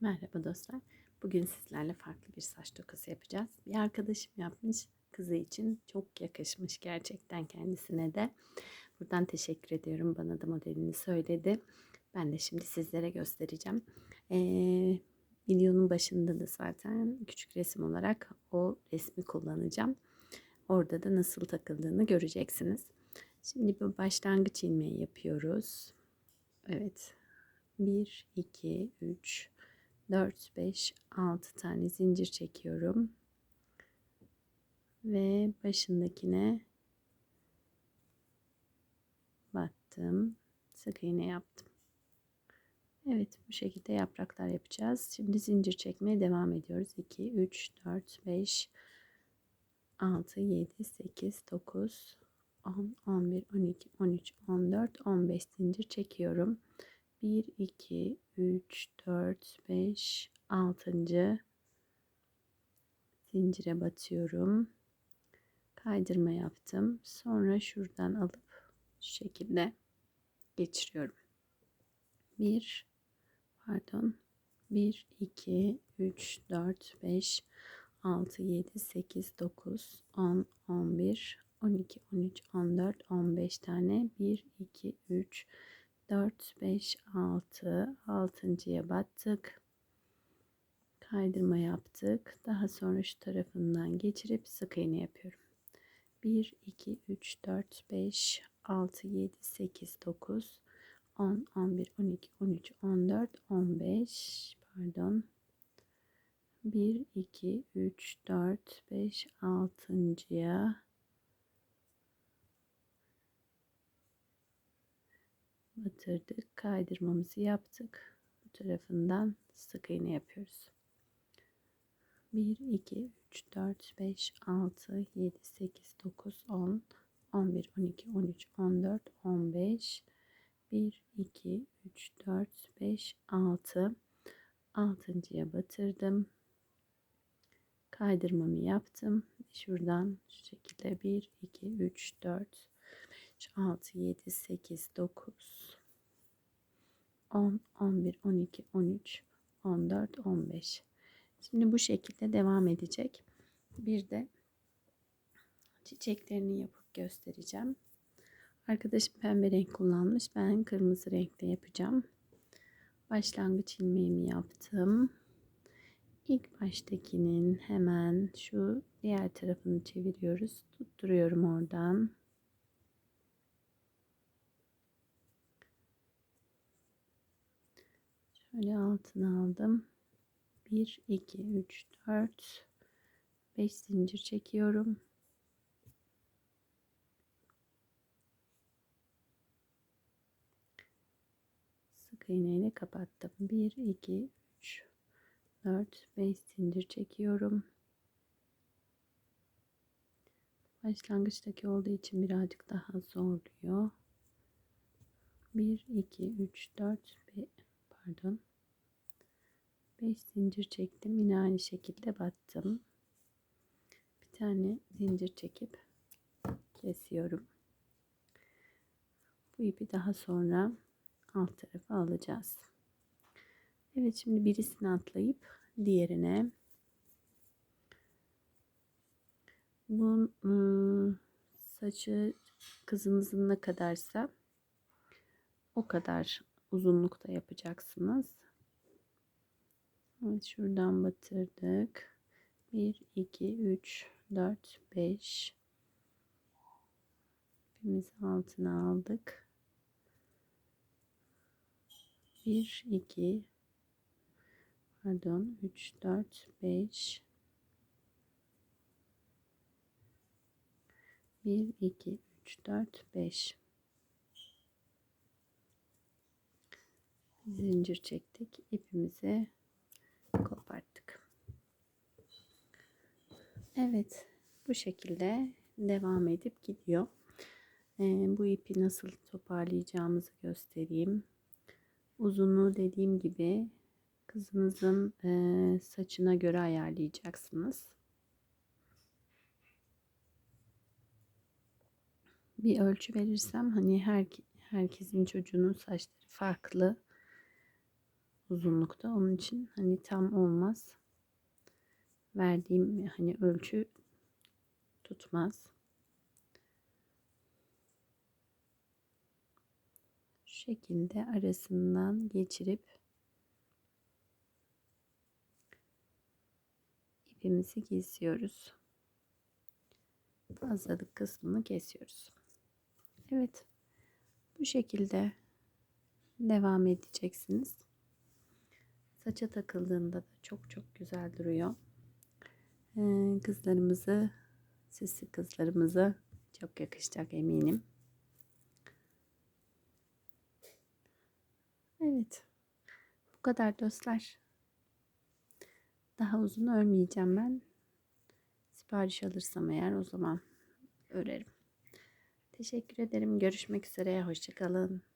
Merhaba dostlar. Bugün sizlerle farklı bir saç tokası yapacağız. Bir arkadaşım yapmış. Kızı için çok yakışmış gerçekten kendisine de. Buradan teşekkür ediyorum. Bana da modelini söyledi. Ben de şimdi sizlere göstereceğim. Ee, videonun başında da zaten küçük resim olarak o resmi kullanacağım. Orada da nasıl takıldığını göreceksiniz. Şimdi bu başlangıç ilmeği yapıyoruz. Evet. 1, 2, 3, 4, 5, 6 tane zincir çekiyorum. Ve başındakine battım. Sık iğne yaptım. Evet bu şekilde yapraklar yapacağız. Şimdi zincir çekmeye devam ediyoruz. 2, 3, 4, 5, 6, 7, 8, 9, 10, 11, 12, 13, 14, 15 zincir çekiyorum. 1, 2, 3, 4, 5, 6. zincire batıyorum. Kaydırma yaptım. Sonra şuradan alıp şu şekilde geçiriyorum. 1 pardon 1 2 3 4 5 6 7 8 9 10 11 12 13 14 15 tane 1 2 3 4, 5, 6, 6.ya battık. Kaydırma yaptık. Daha sonra şu tarafından geçirip sık iğne yapıyorum. 1, 2, 3, 4, 5, 6, 7, 8, 9, 10, 11, 12, 13, 14, 15 pardon. 1, 2, 3, 4, 5, 6.ya batırdık. Kaydırmamızı yaptık. Bu tarafından sık iğne yapıyoruz. 1, 2, 3, 4, 5, 6, 7, 8, 9, 10, 11, 12, 13, 14, 15, 1, 2, 3, 4, 5, 6. Altıncıya batırdım. Kaydırmamı yaptım. Şuradan şu şekilde 1, 2, 3, 4, 6, 7, 8, 9, 10, 11, 12, 13, 14, 15. Şimdi bu şekilde devam edecek. Bir de çiçeklerini yapıp göstereceğim. Arkadaşım pembe renk kullanmış. Ben kırmızı renkte yapacağım. Başlangıç ilmeğimi yaptım. İlk baştakinin hemen şu diğer tarafını çeviriyoruz. Tutturuyorum oradan. Şöyle altına aldım. 1, 2, 3, 4, 5 zincir çekiyorum. Sık iğne kapattım. 1, 2, 3, 4, 5 zincir çekiyorum. Başlangıçtaki olduğu için birazcık daha zorluyor. 1, 2, 3, 4, 5, pardon 5 zincir çektim. Yine aynı şekilde battım. Bir tane zincir çekip kesiyorum. Bu ipi daha sonra alt tarafa alacağız. Evet şimdi birisini atlayıp diğerine. Bu ıı, saçı kızımızın ne kadarsa o kadar uzunlukta yapacaksınız. Evet şuradan batırdık. 1, 2, 3, 4, 5. İpimizi altına aldık. 1, 2, pardon 3, 4, 5. 1, 2, 3, 4, 5. zincir çektik. İpimizi koparttık. Evet bu şekilde devam edip gidiyor. Ee, bu ipi nasıl toparlayacağımızı göstereyim. Uzunluğu dediğim gibi kızınızın e, saçına göre ayarlayacaksınız. Bir ölçü verirsem hani her herkesin çocuğunun saçları farklı uzunlukta. Onun için hani tam olmaz. Verdiğim hani ölçü tutmaz. Şu şekilde arasından geçirip ipimizi kesiyoruz. Fazlalık kısmını kesiyoruz. Evet. Bu şekilde devam edeceksiniz. Saça takıldığında da çok çok güzel duruyor. Ee, kızlarımızı, sisli kızlarımızı çok yakışacak eminim. Evet. Bu kadar dostlar. Daha uzun örmeyeceğim ben. Sipariş alırsam eğer o zaman örerim. Teşekkür ederim. Görüşmek üzere. Hoşçakalın.